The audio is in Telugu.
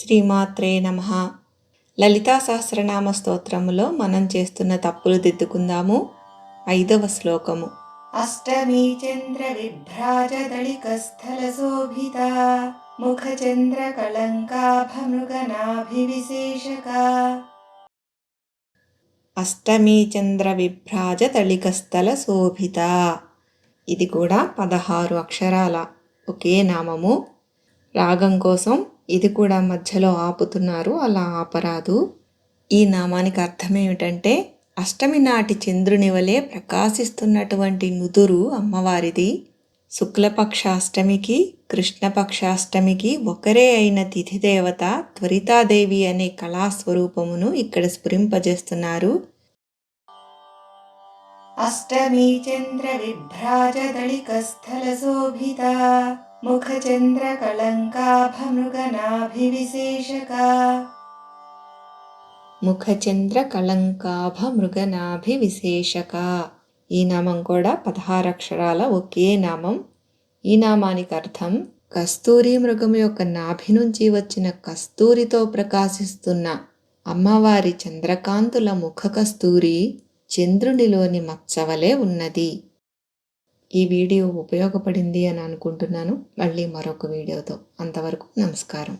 శ్రీమాత్రే నమ. లలితా సహస్రనామ స్తోత్రములో మనం చేస్తున్న తప్పులు దిద్దుకుందాము. ఐదవ శ్లోకము. అష్టమీ చంద్ర విభ్రాజదళికస్థల శోభిత ముఖచంద్ర కళంకాభమృగనాభివిశేషక అష్టమీ చంద్ర విభ్రాజ తళికస్థల శోభిత. ఇది కూడా పదహారు అక్షరాల ఒకే నామము. రాగం కోసం ఇది కూడా మధ్యలో ఆపుతున్నారు అలా ఆపరాదు. ఈ నామానికి అర్థం ఏమిటంటే అష్టమి నాటి చంద్రుని వలె ప్రకాశిస్తున్నటువంటి నుదురు అమ్మవారిది. శుక్లపక్ష అష్టమికి ఒకరే అయిన తిథిదేవత త్వరితాదేవి అనే కళాస్వరూపమును ఇక్కడ స్ఫురింపజేస్తున్నారు. అష్టమీ చంద్ర విభ్రాజ దళిక స్థల శోభిత. ముఖచంద్ర కళంకాభ మృగనాభి విశేషక ఈ నామం కూడా పదహారు అక్షరాల ఒకే నామం. ఈ నామానికి అర్థం కస్తూరి మృగం యొక్క నాభి నుంచి వచ్చిన కస్తూరితో ప్రకాశిస్తున్న అమ్మవారి చంద్రకాంతుల ముఖ కస్తూరి చంద్రునిలోని మచ్చవలే ఉన్నది. ఈ వీడియో ఉపయోగపడింది అని అనుకుంటున్నాను. మళ్ళీ మరొక వీడియోతో అంతవరకు నమస్కారం.